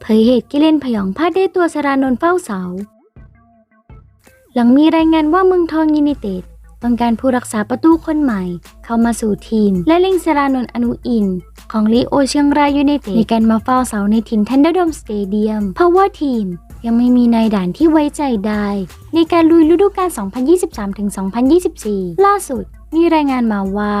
เผยเหตุกิเลนพยองพลาดได้ตัวสรานนท์เฝ้าเสา หลังมีรายงานว่าเมืองทองยูไนเต็ดต้องการผู้รักษาประตูคนใหม่ เข้ามาสู่ทีม และเล็งสรานนท์อนุอิน ของลีโอเชียงรายยูไนเต็ดในการมาเฝ้าเสาในถิ่นทันเดอร์โดมสเตเดียมเพราะว่าทีมยังไม่มีนายด่านที่ไว้ใจได้ ในการลุยฤดูกาล 2023-2024 ล่าสุดมีรายงานมาว่า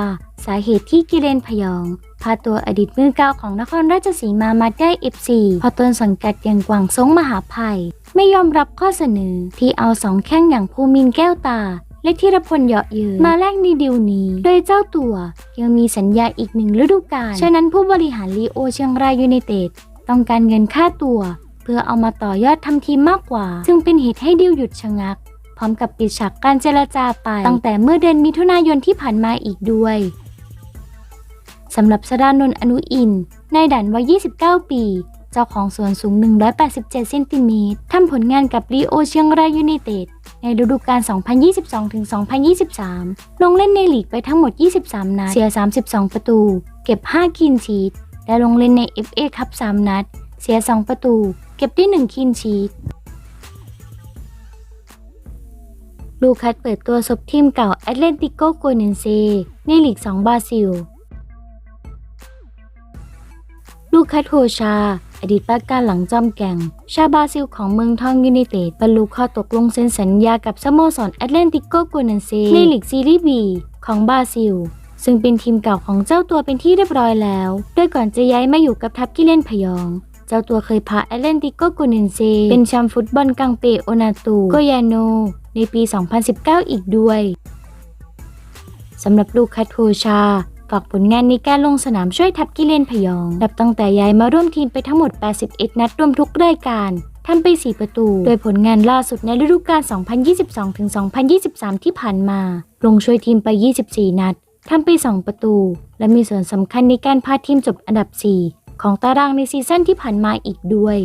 สาเหตุที่กิเลนพยองาตัวอดีตมือเก้าของนครราชสีมามาได้เอฟซีพอต้นสังกัดอย่างกวางซงมหาภัย ไม่ยอมรับข้อเสนอที่เอาสองแข้งอย่างภูมินแก้วตาและธีรพลเหยาะเยืนมาแลกในดีลนี้ โดยเจ้าตัวยังมีสัญญาอีกหนึ่งฤดูกาล ฉะนั้นผู้บริหารลีโอเชียงรายยูไนเต็ดต้องการเงินค่าตัว เพื่อเอามาต่อยอดทำทีมมากกว่า ซึ่งเป็นเหตุให้ดีลหยุดชะงัก พร้อมกับปิดฉากการเจรจาไป ตั้งแต่เมื่อเดือนมิถุนายนที่ผ่านมาอีกด้วย สำหรับสดานนท์อนุอินนายดันวัย 29 ปี เจ้าของส่วนสูง 187เซนติเมตรทำผลงานกับรีโอเชียงรายยูไนเต็ดในฤดูกาล 2022-2023 ลงเล่นในลีกไปทั้งหมด 23 นัด เสีย 32 ประตู เก็บ 5 คินชีต และลงเล่นใน FA คัพ 3 นัด เสีย 2 ประตู เก็บได้ 1 คินชีต ลูคัสเปิดตัวซบทีมเก่าแอตเลติโกโกเนนเซในลีก 2 บราซิล ลูคัสโฮชา อดีตปาการหลังจอมแก่ง ชาบาซิลของเมืองทองยูไนเต็ดบรรลุข้อตกลงเซ็นสัญญากับสโมสรแอตเลนติโกโกเนนเซในลีกซีรีส์บีของบราซิล ซึ่งเป็นทีมเก่าของเจ้าตัวเป็นที่เรียบร้อยแล้ว โดยก่อนจะย้ายมาอยู่กับทัพกิเล่นพยอง เจ้าตัวเคยพาแอตเลนติโกโกเนนเซเป็นแชมป์ฟุตบอลกังเปโอนาตูโกยาโนในปี 2019 อีกด้วยสำหรับลูกคัตโฮชา ฝากผลงานในการลงสนามช่วยทัพกิเลนพยอง นับตั้งแต่ย้ายมาร่วมทีมไปทั้งหมด 81 นัดรวมทุกรายการทำไป 4 ประตู โดยผลงานล่าสุดในฤดูกาล 2022-2023 ที่ผ่านมา ลงช่วยทีมไป 24 นัด ทำไป 2 ประตู และมีส่วนสำคัญในการพาทีมจบอันดับ 4 ของตารางในซีซั่นที่ผ่านมาอีกด้วย